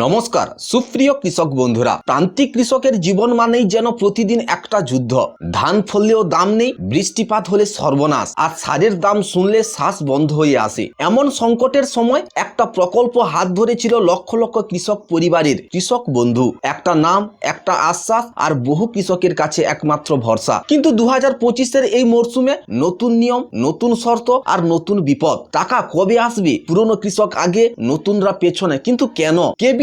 নমস্কার, সুপ্রিয় কৃষক বন্ধুরা। প্রান্তিক কৃষকের জীবন মানেই যেন প্রতিদিন একটা যুদ্ধ। ধান ফললেও দাম নেই, বৃষ্টিপাত হলে সর্বনাশ, আর সারের দাম শুনলে শ্বাস বন্ধ হয়ে আসে। এমন সংকটের সময় একটা প্রকল্প হাত ধরেছিল লক্ষ লক্ষ কৃষক পরিবারের কৃষক বন্ধু। একটা নাম, একটা আশ্বাস, আর বহু কৃষকের কাছে একমাত্র ভরসা। কিন্তু দু হাজার পঁচিশের এই মরশুমে নতুন নিয়ম, নতুন শর্ত, আর নতুন বিপদ। টাকা কবে আসবে? পুরনো কৃষক আগে, নতুনরা পেছনে। কিন্তু কেন?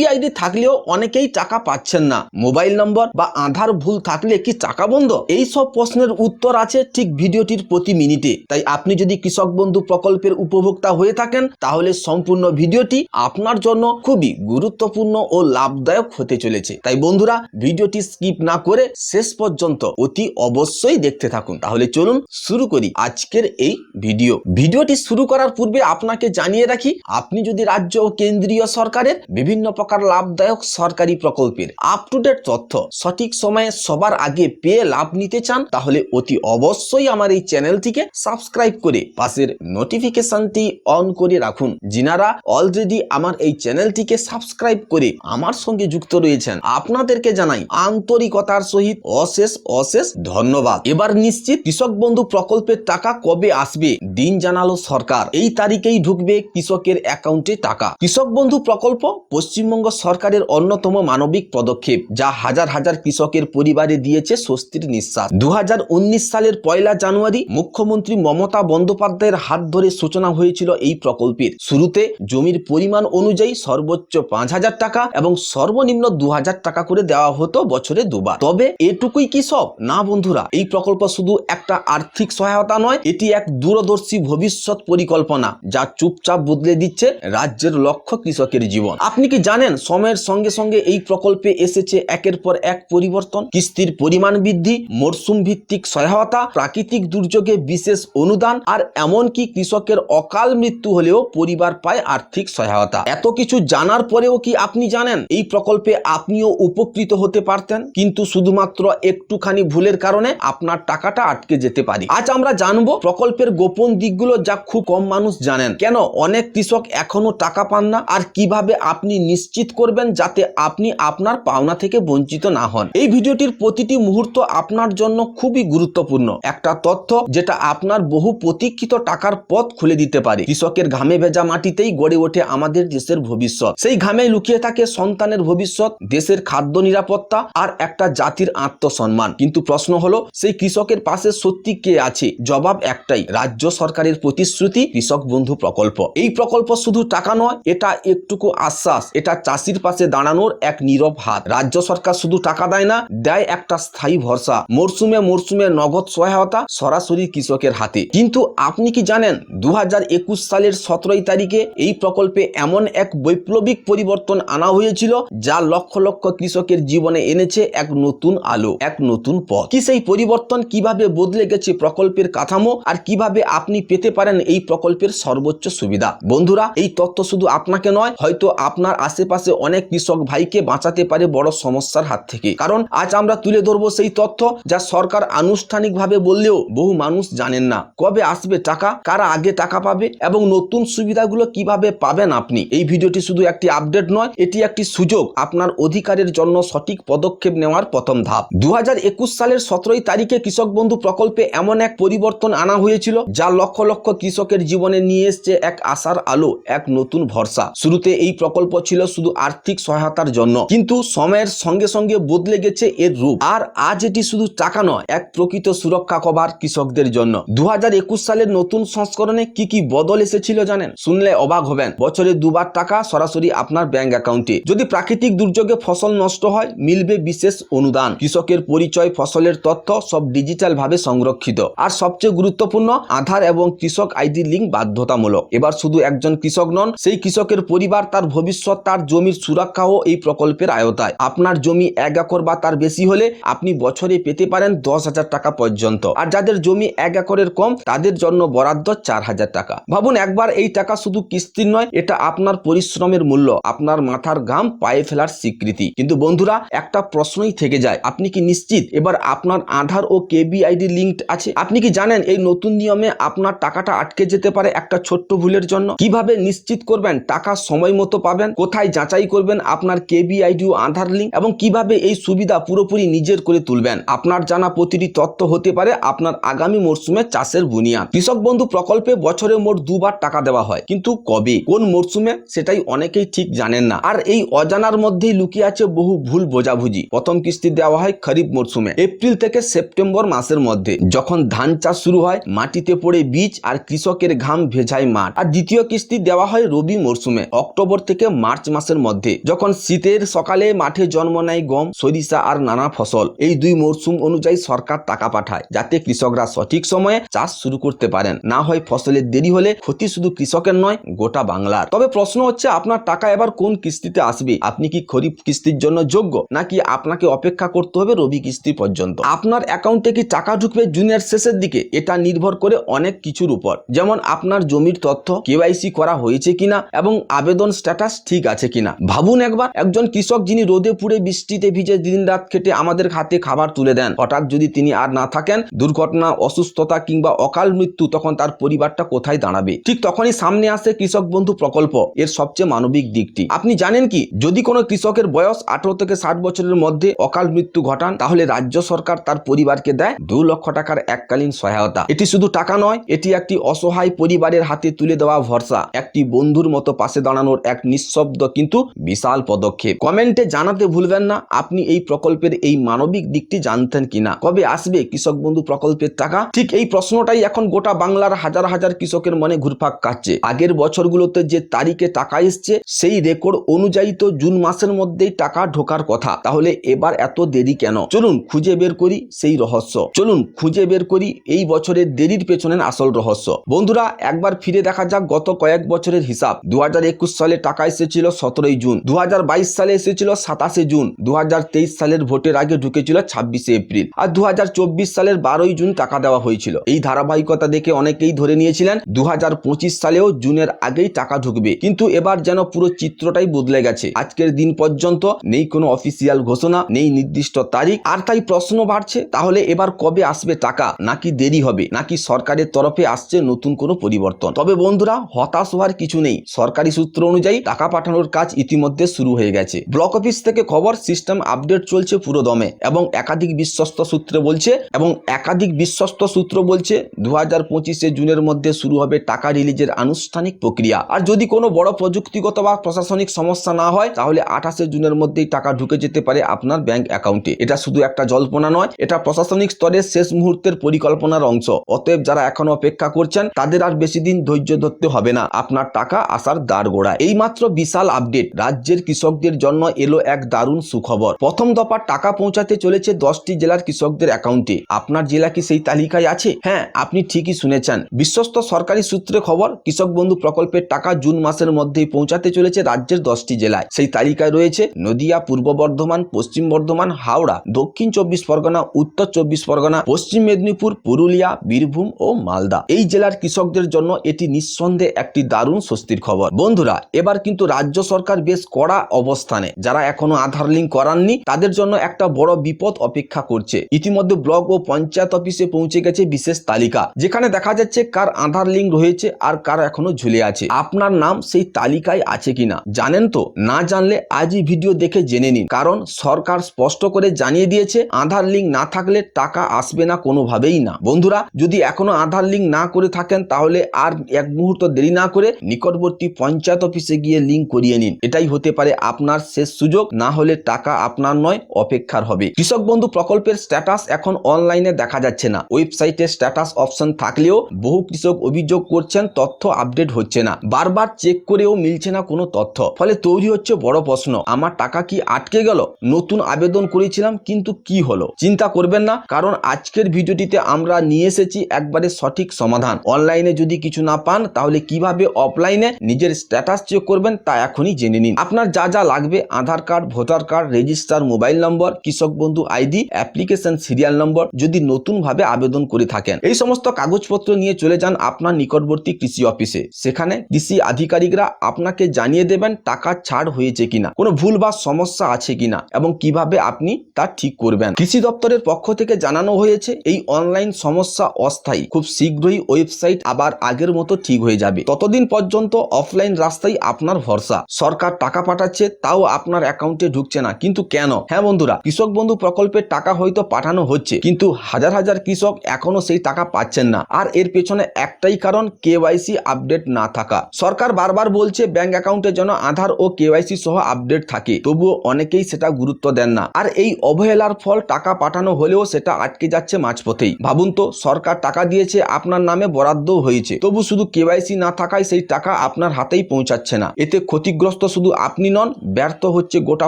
কেবিআইডি থাকলেও অনেকেই টাকা পাচ্ছেন না। মোবাইল নম্বর বা আধার ভুল থাকলে কি টাকা বন্ধ? এই সব প্রশ্নের উত্তর আছে ঠিক ভিডিওটির প্রতি মিনিটে। তাই আপনি যদি কৃষক বন্ধু প্রকল্পের উপভোক্তা হয়ে থাকেন, তাহলে সম্পূর্ণ ভিডিওটি আপনার জন্য খুবই গুরুত্বপূর্ণ ও লাভদায়ক হতে চলেছে। তাই বন্ধুরা, ভিডিওটি স্কিপ না করে শেষ পর্যন্ত অতি অবশ্যই দেখতে থাকুন। তাহলে চলুন শুরু করি আজকের এই ভিডিও। ভিডিওটি শুরু করার পূর্বে আপনাকে জানিয়ে রাখি, আপনি যদি রাজ্য ও কেন্দ্রীয় সরকারের বিভিন্ন প্রকার লাভদায়ক সরকারি প্রকল্পের আপ টু ডেট তথ্য। সঠিক সময়ে সবার আগে পেয়ে লাভ নিতে চান, তাহলে অতি অবশ্যই আমার এই চ্যানেলটিকে সাবস্ক্রাইব করে পাশের নোটিফিকেশনটি অন করে রাখুন। যিনারা অলরেডি আমার এই চ্যানেলটিকে সাবস্ক্রাইব করে আমার সঙ্গে যুক্ত রয়েছেন, আপনাদেরকে জানাই আন্তরিকতার সহিত অশেষ অশেষ ধন্যবাদ। এবার নিশ্চিত কৃষক বন্ধু প্রকল্পের টাকা কবে আসবে, দিন জানালো সরকার। এই তারিখেই ঢুকবে কৃষকের অ্যাকাউন্টে টাকা। কৃষক বন্ধু প্রকল্প পশ্চিমবঙ্গ সরকারের অন্যতম মানবিক পদক্ষেপ, যা হাজার হাজার কৃষকের পরিবারে দিয়েছে স্বস্তির নিঃশ্বাস। দু হাজার উনিশ সালের পয়লা জানুয়ারি মুখ্যমন্ত্রী মমতা বন্দ্যোপাধ্যায়ের হাত ধরে সূচনা হয়েছিল এই প্রকল্পের। শুরুতে জমির পরিমাণ অনুযায়ী সর্বোচ্চ পাঁচ হাজার টাকা এবং সর্বনিম্ন দু হাজার টাকা করে দেওয়া হতো বছরে দুবার। তবে এটুকুই কি সব? না বন্ধুরা, এই প্রকল্প শুধু একটা আর্থিক সহায়তা নয়, এটি এক দূরদর্শী ভবিষ্যৎ পরিকল্পনা, যা চুপচাপ বদলে দিচ্ছে রাজ্যের লক্ষ কৃষকের জীবন। আপনি কি জানেন সময়ের সঙ্গে সঙ্গে এই প্রকল্পে এসেছে একের পর এক পরিবর্তন। কিস্তির পরিমাণ বৃদ্ধি মরশুম ভিত্তিক সহায়তা, প্রাকৃতিক দুর্যোগে বিশেষ অনুদান আর এমনকি কৃষকের অকাল মৃত্যু হলেও পরিবার পায় আর্থিক সহায়তা। এত কিছু জানার পরেও কি আপনি জানেন? এই প্রকল্পে আপনিও উপকৃত হতে পারতেন। কিন্তু শুধুমাত্র একটুখানি ভুলের কারণে আপনার টাকাটা আটকে যেতে পারে। আজ আমরা জানব প্রকল্পের গোপন দিকগুলো যা খুব কম মানুষ জানেন। কেন অনেক কৃষক এখনও টাকা পান না? আর কীভাবে আপনি নিশ্চিত করবেন যাতে আপনি আপনার পাওনা থেকে বঞ্চিত না হন। এই ভিডিওটির প্রতিটি মুহূর্ত আপনার জন্য খুবই গুরুত্বপূর্ণ। একটা তথ্য যেটা আপনার বহু প্রতীক্ষিত টাকার পথ খুলে দিতে পারে। কৃষকের ঘামে ভেজা মাটিতেই গড়ে ওঠে আমাদের দেশের ভবিষ্যৎ। সেই ঘামে লুকিয়ে থাকে সন্তানের ভবিষ্যৎ, দেশের খাদ্য নিরাপত্তা আর একটা জাতির আত্মসম্মান। কিন্তু প্রশ্ন হলো, সেই কৃষকের পাশে সত্যি কে আছে? জবাব একটাই, রাজ্য সরকারের প্রতিশ্রুতি কৃষক বন্ধু প্রকল্প। এই প্রকল্প শুধু টাকা নয়, এটা একটুকু আশ্বাস, এটা চাষির পাশে দাঁড়ানোর এক নীরব হাত। রাজ্য সরকার শুধু টাকা দেয় না, দেয় একটা স্থায়ী ভরসা। মরশুমে মরশুমে নগদ সহায়তা সরাসরি কৃষকের হাতে। কিন্তু আপনি কি জানেন দু হাজার একুশ সালের সতেরোই তারিখে এই প্রকল্পে এমন এক বৈপ্লবিক পরিবর্তন আনা হয়েছিল, যা লক্ষ লক্ষ কৃষকের জীবনে এনেছে এক নতুন আলো, এক নতুন পথ। কি সেই পরিবর্তন, কীভাবে বদলে গেছে প্রকল্পের কাঠামো, আর কীভাবে আপনি পেতে পারেন এই প্রকল্পের সর্বোচ্চ সুবিধা? বন্ধুরা, এই তথ্য শুধু আপনাকে নয়, হয়তো আপনার আশেপাশে অনেক কৃষক ভাইকে বাঁচাতে পারে বড় সমস্যার হাত থেকে। কারণ আজ আমরা তুলে ধরবো সেই তথ্য যা সরকার আনুষ্ঠানিকভাবে বললেও বহু মানুষ জানেন না। কবে আসবে টাকা, কারা আগে টাকা পাবে এবং নতুন সুবিধাগুলো কীভাবে পাবেন আপনি? এই ভিডিওটি শুধু একটি আপডেট নয়, এটি একটি সুযোগ। আপনার অধিকারের জন্য সঠিক পদক্ষেপ নেওয়ার প্রথম ধাপ। দু হাজার একুশ সালের সতেরোই তারিখে কৃষক বন্ধু প্রকল্পে এমন এক পরিবর্তন আনা হয়েছিল, যা লক্ষ লক্ষ কৃষকের জীবনে নিয়ে এসছে এক আশার আলো, এক নতুন ভরসা। শুরুতে এই প্রকল্প ছিল শুধু আর্থিক সহায়তার জন্য, কিন্তু সময়ের সঙ্গে সঙ্গে বদলে গেছে এর রূপ। আর আজ এটি শুধু টাকা নয়, এক প্রকৃত সুরক্ষা কভার কৃষকদের জন্য। দু হাজার একুশ সালের নতুন সংস্করণে কি কি বদল এসেছিল জানেন? শুনলে অবাক হবেন। বছরে দুবার টাকা সরাসরি আপনার ব্যাংক অ্যাকাউন্টে। যদি প্রাকৃতিক দুর্যোগে ফসল নষ্ট হয়, মিলবে বিশেষ অনুদান। কৃষকের পরিচয়, ফসলের তথ্য সব ডিজিটাল ভাবে সংরক্ষিত। আর সবচেয়ে গুরুত্বপূর্ণ, আধার এবং কৃষক আইডি লিঙ্ক বাধ্যতামূলক। এবার শুধু একজন কৃষক নন, সেই কৃষকের পরিবার তার ভবিষ্যৎ, তার জমির সুরক্ষাও এই প্রকল্পের আয়তায় আপনার জমি এক একর বা তার বেশি হলে আপনি বছরে পেতে পারেন দশ হাজার টাকা পর্যন্ত। আর যাদের জমি এক একরের কম, তাদের জন্য বরাদ্দ চার হাজার টাকা। ভাবুন, একবার এই টাকা শুধু কিস্তির নয়, এটা আপনার পরিশ্রমের মূল্য, আপনার মাথার ঘাম, পায়ে ফেলার স্বীকৃতি। কিন্তু বন্ধুরা, একটা প্রশ্নই থেকে যায়, আপনি কি নিশ্চিত এবার আপনার আধার ও কেবিআইডি লিঙ্কড আছে? আপনি কি জানেন এই নতুন নিয়মে আপনার টাকাটা আটকে যেতে পারে একটা ছোট্ট ভুলের জন্য? কীভাবে নিশ্চিত করবেন, টাকা সময় মতো পাবেন? কোথায় যাচাই করবেন আপনার কেবি আইডি ও আধার লিঙ্ক এবং কীভাবে এই সুবিধা পুরোপুরি নিজের করে তুলবেন। আপনার জানা প্রতিটি তথ্য হতে পারে আপনার আগামী মরশুমে চাষের বুনিয়াদ। কৃষক বন্ধু প্রকল্পে বছরে মোট দুবার টাকা দেওয়া হয়। কিন্তু কবে? কোন মরশুমে সেটাই অনেকেই ঠিক জানেন না। আর এই অজানার মধ্যেই লুকিয়ে আছে বহু ভুল বোঝাবুঝি। প্রথম কিস্তি দেওয়া হয় খরিফ মরশুমে এপ্রিল থেকে সেপ্টেম্বর মাসের মধ্যে। যখন ধান চাষ শুরু হয়, মাটিতে পড়ে বীজ আর কৃষকের ঘাম ভেজায় মাঠ। আর দ্বিতীয় কিস্তি দেওয়া হয় রবি মরশুমে অক্টোবর থেকে মার্চ মাসের মধ্যে। যখন শীতের সকালে মাঠে জন্ম নেয় গম, সরিষা আর নানা ফসল, এই দুই মরশুম অনুযায়ী সরকার টাকা পাঠায়, যাতে কৃষকরা সঠিক সময়ে চাষ শুরু করতে পারেন। না হয় ফসলের দেরি হলে ক্ষতি শুধু কৃষকের নয়, গোটা বাংলার। তবে প্রশ্ন হচ্ছে, আপনার টাকা এবার কোন কিস্তিতে আসবে? আপনি কি খরিফ কিস্তির জন্য যোগ্য? নাকি আপনাকে অপেক্ষা করতে হবে রবি কিস্তি পর্যন্ত? আপনার অ্যাকাউন্টে কি টাকা ঢুকবে জুনিয়র শেষের দিকে? এটা নির্ভর করে অনেক কিছুর উপর। যেমন, আপনার জমির তথ্য, কেওয়াইসি করা হয়েছে কিনা এবং আবেদন স্ট্যাটাস ঠিক আছে কিনা? ভাবুন একবার, একজন কৃষক যিনি রোদে পুড়ে বৃষ্টিতে ভিজে দিন রাত খেটে আমাদের হাতে খাবার তুলে দেন। হঠাৎ যদি তিনি আর না থাকেন, দুর্ঘটনা, অসুস্থতা কিংবা অকাল মৃত্যু, তখন তার পরিবারটা কোথায় দাঁড়াবে? ঠিক তখনই সামনে আসে কৃষক বন্ধু প্রকল্প। এর সবচেয়ে মানবিক দিকটি। আপনি জানেন কি, যদি কোনো কৃষকের বয়স আঠারো থেকে ষাট বছরের মধ্যে অকাল মৃত্যু ঘটান, তাহলে রাজ্য সরকার তার পরিবারকে দেয় দু লক্ষ টাকার এককালীন সহায়তা। এটি শুধু টাকা নয়, এটি একটি অসহায় পরিবারের হাতে তুলে দেওয়া ভরসা। একটি বন্ধুর মতো পাশে দাঁড়ানোর এক নিঃশব্দ কিন্তু বিশাল পদক্ষেপ। কমেন্টে জানাতে ভুলবেন না, আপনি এই প্রকল্পের এই মানবিক দিকটি জানতেন কিনা। কবে আসবে কৃষক বন্ধু প্রকল্পের টাকা? ঠিক এই প্রশ্নটাই এখন গোটা বাংলার হাজার হাজার কৃষকের মনে ঘুরপাক কাটছে আগের বছরগুলোতে যে তারিখে টাকা এসছে, সেই রেকর্ড অনুযায়ী তো জুন মাসের মধ্যেই টাকা ঢোকার কথা। তাহলে এবার এত দেরি কেন? চলুন খুঁজে বের করি সেই রহস্য। চলুন খুঁজে বের করি এই বছরের দেরির পেছনের আসল রহস্য। বন্ধুরা, একবার ফিরে দেখা যাক গত কয়েক বছরের হিসাব। দু হাজার একুশ সালে টাকা এসেছিল সতেরোই জুন। দু হাজার বাইশ সালে এসেছিল সাতাশে জুন। দু হাজার তেইশ সালের ভোটের আগে ঢুকেছিল ছাব্বিশে এপ্রিল। আর দু হাজার চব্বিশ সালের বারোই জুন টাকা দেওয়া হয়েছিল। এই ধারাবাহিকতা দেখে অনেকেই ধরে নিয়েছিলেন দু হাজার পঁচিশ সালেও জুনের আগেই টাকা ঢুকবে। কিন্তু এবার যেন পুরো চিত্রটাই বদলে গেছে। আজকের দিন পর্যন্ত নেই কোনো অফিসিয়াল ঘোষণা, নেই নির্দিষ্ট তারিখ। আর তাই প্রশ্ন বাড়ছে, তাহলে এবার কবে আসবে টাকা? নাকি দেরি হবে? নাকি সরকারের তরফে আসছে নতুন কোনো পরিবর্তন? তবে বন্ধুরা, হতাশ হওয়ার কিছু নেই। সরকারি সূত্র অনুযায়ী টাকা পাঠানোর কাজ ইতিমধ্যে শুরু হয়ে গেছে। ব্লক অফিস থেকে খবর, সিস্টেম আপডেট চলছে পুরো দমে এবং একাধিক বিশ্বস্ত সূত্রে বলছে এবং একাধিক বিশ্বস্ত সূত্র বলছে দু হাজার পঁচিশে জুনের মধ্যে শুরু হবে টাকা রিলিজের আনুষ্ঠানিক প্রক্রিয়া। আর যদি কোনো বড় প্রযুক্তিগত বা প্রশাসনিক সমস্যা না হয়, তাহলে আঠাশে জুনের মধ্যেই টাকা ঢুকে যেতে পারে আপনার ব্যাংক অ্যাকাউন্টে। এটা শুধু একটা জল্পনা নয়, এটা প্রশাসনিক স্তরের শেষ মুহূর্তের পরিকল্পনার অংশ। অতএব যারা এখনও অপেক্ষা করছেন, তাদের আর বেশি দিন ধৈর্য ধরতে হবে না। আপনার টাকা আসার দ্বার গোড়ায়। এই মাত্র বিশাল আপডেট। রাজ্যের কৃষকদের জন্য এলো এক দারুণ সুখবর। প্রথম দফার টাকা পৌঁছাতে চলেছে দশটি জেলার কৃষকদের অ্যাকাউন্টে আপনার জেলা কি সেই তালিকায় আছে? হ্যাঁ আপনি ঠিকই শুনেছেন। বিশ্বস্ত সরকারি সূত্রে খবর, কৃষক বন্ধু প্রকল্পের টাকা জুন মাসের মধ্যেই পৌঁছাতে চলেছে রাজ্যের দশটি জেলায়। সেই তালিকায় রয়েছে নদিয়া, পূর্ব বর্ধমান, পশ্চিম বর্ধমান, হাওড়া, দক্ষিণ চব্বিশ পরগনা, উত্তর চব্বিশ পরগনা, পশ্চিম মেদিনীপুর, পুরুলিয়া, বীরভূম ও মালদা। এই জেলার কৃষকদের জন্য এটি নিঃসন্দেহে একটি দারুণ স্বস্তির খবর। বন্ধুরা, এবার কিন্তু রাজ্য সরকার বেশ কড়া অবস্থানে। যারা এখনও আধার লিঙ্ক করাননি, তাদের জন্য একটা বড় বিপদ অপেক্ষা করছে। ইতিমধ্যে ব্লক ও পঞ্চায়েত অফিসে পৌঁছে গেছে বিশেষ তালিকা, যেখানে দেখা যাচ্ছে কার আধার লিঙ্ক রয়েছে আর কার এখনও ঝুলে আছে। আপনার নাম সেই তালিকায় আছে কিনা, জানেন তো? না জানলে আজই ভিডিও দেখে জেনে নিন। কারণ সরকার স্পষ্ট করে জানিয়ে দিয়েছে, আধার লিঙ্ক না থাকলে টাকা আসবে না কোনোভাবেই না। বন্ধুরা, যদি এখনও আধার লিঙ্ক না করে থাকেন, তাহলে আর এক মুহূর্ত দেরি না করে নিকটবর্তী পঞ্চায়েত অফিসে গিয়ে লিঙ্ক করিয়ে নিন। এটাই হতে পারে আপনার শেষ সুযোগ, না হলে টাকা আপনার নয়, অপেক্ষার হবে। কৃষক বন্ধু প্রকল্পের স্ট্যাটাস এখন অনলাইনে দেখা যাচ্ছে না। ওয়েবসাইটে স্ট্যাটাস অপশন থাকলেও বহু কৃষক অভিযোগ করছেন, তথ্য আপডেট হচ্ছে না। বারবার চেক করেও মিলছে না কোনো তথ্য। ফলে তৈরি হচ্ছে বড় প্রশ্ন, আমার টাকা কি আটকে গেল? নতুন আবেদন করেছিলাম, কিন্তু কি হলো? চিন্তা করবেন না, কারণ আজকের ভিডিওটিতে আমরা নিয়ে এসেছি একবারে সঠিক সমাধান। অনলাইনে যদি কিছু না পান, তাহলে কীভাবে অফলাইনে নিজের স্ট্যাটাস চেক করবেন, তা এখনই জেনে নিন। আপনার যা যা লাগবে, Aadhaar card, voter card, register, mobile number, Krishak Bandhu ID, application, serial number যদি নতুন ভাবে আবেদন করে থাকেন। এই সমস্ত কাগজপত্র নিয়ে চলে যান আপনার নিকটবর্তী কৃষি অফিসে। সেখানে কৃষি আধিকারিকরা আপনাকে জানিয়ে দেবেন টাকা ছাড় হয়েছে কিনা, কোনো ভুল বা সমস্যা আছে কিনা এবং কীভাবে আপনি তা ঠিক করবেন। কৃষি দপ্তরের পক্ষ থেকে জানানো হয়েছে, এই অনলাইন সমস্যা অস্থায়ী। খুব শীঘ্রই ওয়েবসাইট আবার আগের মতো ঠিক হয়ে যাবে। ততদিন পর্যন্ত অফলাইন রাস্তায় আপনার ভরসা। সরকার সরকার টাকা পাঠাচ্ছে, তাও আপনার অ্যাকাউন্টে ঢুকছে না। কিন্তু কেন? হ্যাঁ বন্ধুরা, কৃষক বন্ধু প্রকল্পের টাকা হয়তো পাঠানো হচ্ছে, কিন্তু হাজার হাজার কৃষক এখনও সেই টাকা পাচ্ছেন না। আর এর পেছনে একটাই কারণ কেওয়াইসি আপডেট না থাকা। সরকার বারবার বলছে ব্যাংক অ্যাকাউন্টে যেন আধার ও কেওয়াইসি সহ আপডেট থাকে। তবুও অনেকেই সেটা গুরুত্ব দেন না। আর এই অবহেলার ফল টাকা পাঠানো হলেও সেটা আটকে যাচ্ছে মাঝপথেই। ভাবুন তো, সরকার টাকা দিয়েছে, আপনার নামে বরাদ্দও হয়েছে। তবু শুধু কেওয়াইসি না থাকায় সেই টাকা আপনার হাতেই পৌঁছাচ্ছে না। এতে ক্ষতিগ্রস্ত শুধু আপনি নন, ব্যর্থ হচ্ছে গোটা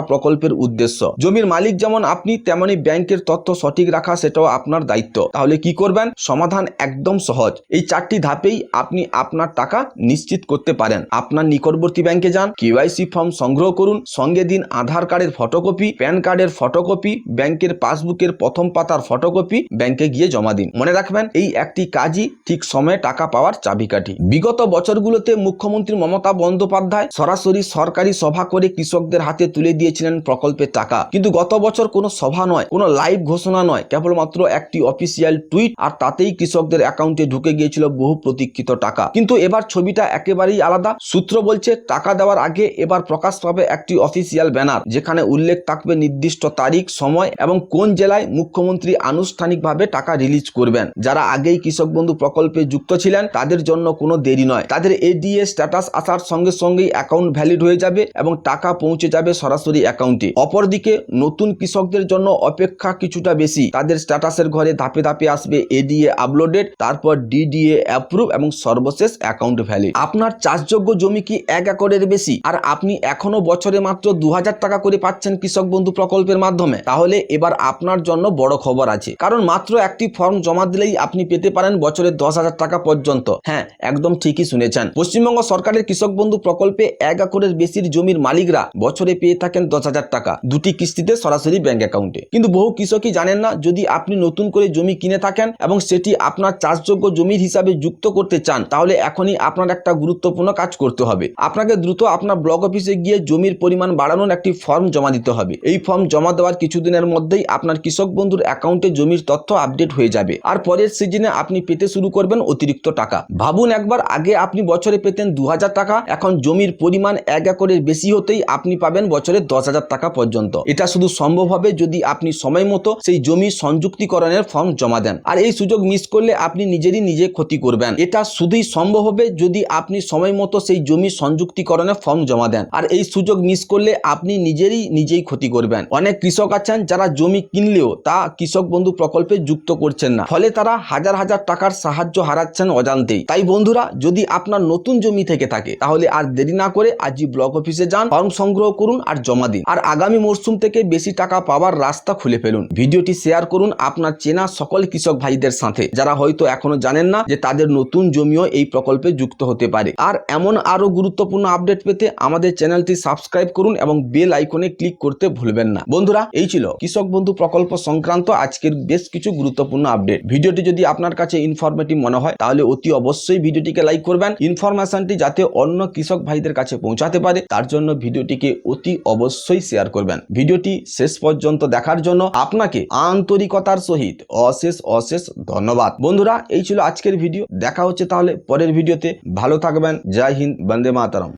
প্রকল্পের উদ্দেশ্য। জমির মালিক যেমন আপনি, তেমনি ব্যাংকের তথ্য সঠিক রাখা সেটাও আপনার দায়িত্ব। তাহলে কি করবেন? সমাধান একদম সহজ। এই চারটি ধাপেই আপনি আপনার টাকা নিশ্চিত করতে পারেন। আপনার নিকটবর্তী ব্যাংকে যান, কেওয়াইসি ফর্ম সংগ্রহ করুন, সঙ্গে দিন আধার কার্ডের ফটোকপি, প্যান কার্ডের ফটোকপি, ব্যাংকের পাসবুকের প্রথম পাতার ফটোকপি, ব্যাংকে গিয়ে জমা দিন। মনে রাখবেন, এই একটি কাজই ঠিক সময়ে টাকা পাওয়ার চাবিকাঠি। বিগত বছরগুলোতে মুখ্যমন্ত্রী মমতা বন্দ্যোপাধ্যায় সরাসরি সরকারি সভা করে কৃষকদের হাতে তুলে দিয়েছিলেন প্রকল্পের টাকা। কিন্তু গত বছর কোনো সভা নয়, কোনো লাইভ ঘোষণা নয়, কেবলমাত্র একটি অফিসিয়াল টুইট আর তাতেই কৃষকদের অ্যাকাউন্টে ঢুকে গিয়েছিল বহু প্রতীক্ষিত টাকা। কিন্তু এবার ছবিটা একেবারেই আলাদা। সূত্র বলছে, টাকা দেওয়ার আগে এবার প্রকাশ পাবে একটি অফিসিয়াল ব্যানার, যেখানে উল্লেখ থাকবে নির্দিষ্ট তারিখ, সময় এবং কোন জেলায় মুখ্যমন্ত্রী আনুষ্ঠানিকভাবে টাকা রিলিজ করবেন। যারা আগেই কৃষক বন্ধু প্রকল্পে যুক্ত ছিলেন, তাদের জন্য কোনো দেরি নয়। তাদের এডিএ স্ট্যাটাস আসার সঙ্গে সঙ্গেই অ্যাকাউন্ট ভ্যালিড হয়ে যাবে এবং টাকা পৌঁছে যাবে সরাসরি অ্যাকাউন্টে অপরদিকে, নতুন কৃষকদের জন্য অপেক্ষা কিছুটা বেশি। তাদের স্ট্যাটাসের ঘরে ধাপে ধাপে আসবে এডিএ আপলোডেড তারপর ডিডিএ অ্যাপ্রুভ এবং সর্বশেষ অ্যাকাউন্ট ভ্যালিড আপনার চাষযোগ্য জমি কি এক একরের বেশি? আর আপনি এখনও বছরে মাত্র দু হাজার টাকা করে পাচ্ছেন কৃষক বন্ধু প্রকল্পের মাধ্যমে? তাহলে এবার আপনার জন্য বড় খবর আছে। কারণ মাত্র একটি ফর্ম জমা দিলেই আপনি পেতে পারেন বছরে দশ হাজার টাকা পর্যন্ত। হ্যাঁ একদম ঠিকই শুনেছেন। পশ্চিমবঙ্গ সরকারের কৃষক বন্ধু প্রকল্পে এক একরের বেশির জমির মালিকরা বছরে পেয়ে থাকেন দশ হাজার টাকা দুটি কিস্তিতে সরাসরি ব্যাংক অ্যাকাউন্টে। কিন্তু বহু কৃষকই জানেন না, যদি আপনি নতুন করে জমি কিনে থাকেন এবং সেটি আপনার চাষযোগ্য জমির হিসাবে যুক্ত করতে চান, তাহলে এখনই আপনার একটা গুরুত্বপূর্ণ কাজ করতে হবে। আপনাকে দ্রুত আপনার ব্লক অফিসে গিয়ে জমির পরিমাণ বাড়ানোর একটি ফর্ম জমা দিতে হবে। এই ফর্ম জমা দেওয়ার কিছুদিনের মধ্যেই আপনার কৃষক বন্ধুর অ্যাকাউন্টে জমির তথ্য আপডেট হয়ে যাবে। আর পরের সিজনে আপনি পেতে শুরু করবেন অতিরিক্ত টাকা। ভাবুন একবার, আগে আপনি বছরে পেতেন দু হাজার টাকা, এখন জমির পরিমাণ এক একরের বেশি হতেই আপনি পাবেন বছরে দশ হাজার টাকা পর্যন্ত। এটা শুধু সম্ভব হবে যদি আপনি সময় মতো সেই জমি সংযুক্তিকরণের ফর্ম জমা দেন। আর এই সুযোগ মিস করলে আপনি নিজেরই নিজে ক্ষতি করবেন। এটা শুধুই সম্ভব হবে যদি আপনি সময় মতো সেই জমি সংযুক্তিকরণের ফর্ম জমা দেন। আর এই সুযোগ মিস করলে আপনি নিজেরই নিজেই ক্ষতি করবেন। অনেক কৃষক আছেন যারা জমি কিনলেও তা কৃষক বন্ধু প্রকল্পে যুক্ত করছেন না। ফলে তারা হাজার হাজার টাকার সাহায্য হারাচ্ছেন অজান্তেই। তাই বন্ধুরা, যদি আপনার নতুন জমি থেকে থাকে, তাহলে আর দেরি না করে আজই ব্লক অফিসে যান, ফর্ম সংগ্রহ করুন আর জমা দিন। আর আগামী মরশুম থেকে বেশি টাকা পাওয়ার রাস্তা খুলে ফেলুন। ভিডিওটি শেয়ার করুন আপনার চেনা সকল কৃষক ভাইদের সাথে, যারা হয়তো এখনও জানেন না যে তাদের নতুন জমিও এই প্রকল্পে যুক্ত হতে পারে। আর এমন আরও গুরুত্বপূর্ণ আপডেট পেতে আমাদের চ্যানেলটি সাবস্ক্রাইব করুন এবং বেল আইকনে ক্লিক করতে ভুলবেন না। বন্ধুরা, এই ছিল কৃষক বন্ধু প্রকল্প সংক্রান্ত আজকের বেশ কিছু গুরুত্বপূর্ণ আপডেট। ভিডিওটি যদি আপনার কাছে ইনফরমেটিভ মনে হয়, তাহলে অতি অবশ্যই ভিডিওটিকে লাইক করবেন। ইনফরমেশনটি যাতে অন্য কৃষক ভাইদের কাছে পৌঁছাতে পারে, তার জন্য ভিডিওটিকে অতি অবশ্যই শেয়ার করবেন। ভিডিওটি শেষ পর্যন্ত দেখার জন্য আপনাকে আন্তরিকতার সহিত অশেষ অশেষ ধন্যবাদ। বন্ধুরা, এই ছিল আজকের ভিডিও। দেখা হচ্ছে তাহলে পরের ভিডিওতে। ভালো থাকবেন। জয় হিন্দ, বন্দে মাতারম।